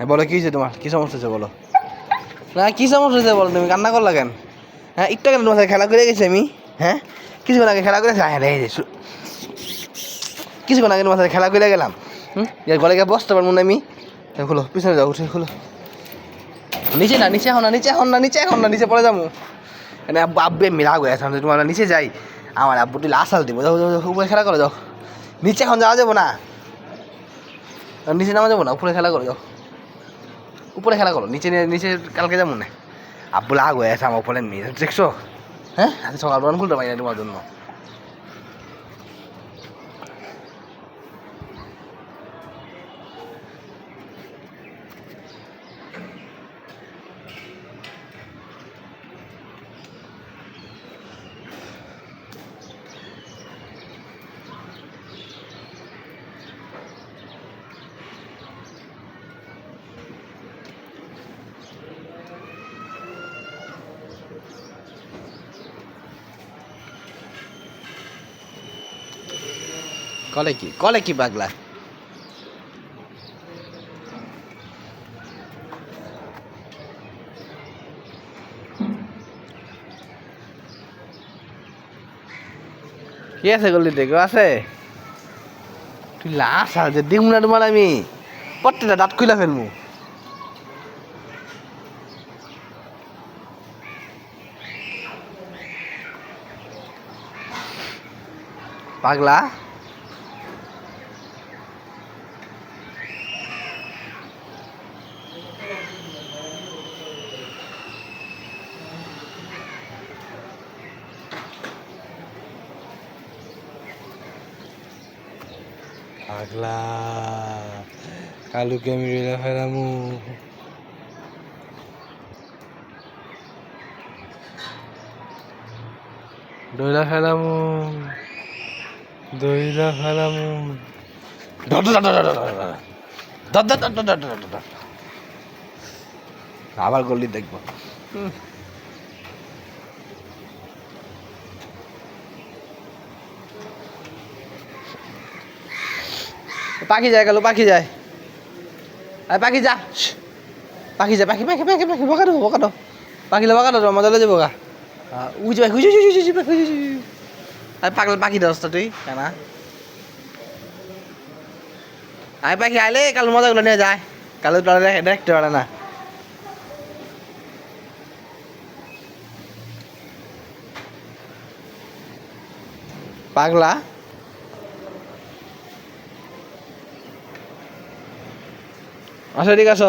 হ্যাঁ বলো কি হয়েছে তোমার? কি সমস্যা হয়েছে বলো? না কি সমস্যা হয়েছে বলো? তুমি কান্না করলা কেন? হ্যাঁ একটু কেন তোমার খেলা করে গেছি আমি। হ্যাঁ? কিছুক্ষণ আগে খেলা করে হ্যাঁ রে কিছুক্ষণ আগে তোমার সাথে খেলা করে গেলাম। হুম? গলে গিয়ে বসতে পারব না আমি। খুলো পিছনে যাও উঠে খুলো। নিচে না নিচে এখন না নিচে এখন না নিচে এখন না নিচে পড়ে যাব। মানে আব্বু আব্বু রাগ হয়ে আছে। তোমার নিচে যাই। আমার আব্বুটি আসাল দিব। যাও, উপরে খেলা করে যাও। নিচে এখন যাওয়া যাব না। নিচে নামা যাব না উপরে খেলা করে যাও। উপরে খেলা করো নিচে নিয়ে- নিচে কালকে যাব না। আব্বু রাগ হয়ে আছে আমার উপরে মেয়ে দেখছ? হ্যাঁ? আজকে সকালবেলা খুলতে পারি না তোমার জন্য। কলে কি কলে কি পাগলা? কি আছে গলিতে কেউ আছে? তুই লাশ আছে দিম না তোমার আমি। প্রত্যেকটা দাঁত খুলে ফেলব পাগলা? পাগলা কালুকে আমি রেলা ফেলামু দইলা ফেলামু দইলা ফেলামু ধর ধর ধর পাখি যায় গেল, পাখি যায়। আরে পাখি যা পাখি যা, পাখি পাখি পাখি পাখি, বকা দেবো বকা দেবো পাখিলে বকা দেবো মজা যাব গা। উজে পাখি উজে উজে উজে পাখি উজে আরে পাগল পাখি দোস্ত তুই কেনা। আয় পাখি আইলে কাল মজাগুলো নিয়ে যায়। কাল তোরা দেখে দেখতে পারে না। পাগলা? আসো ঠিক আছো।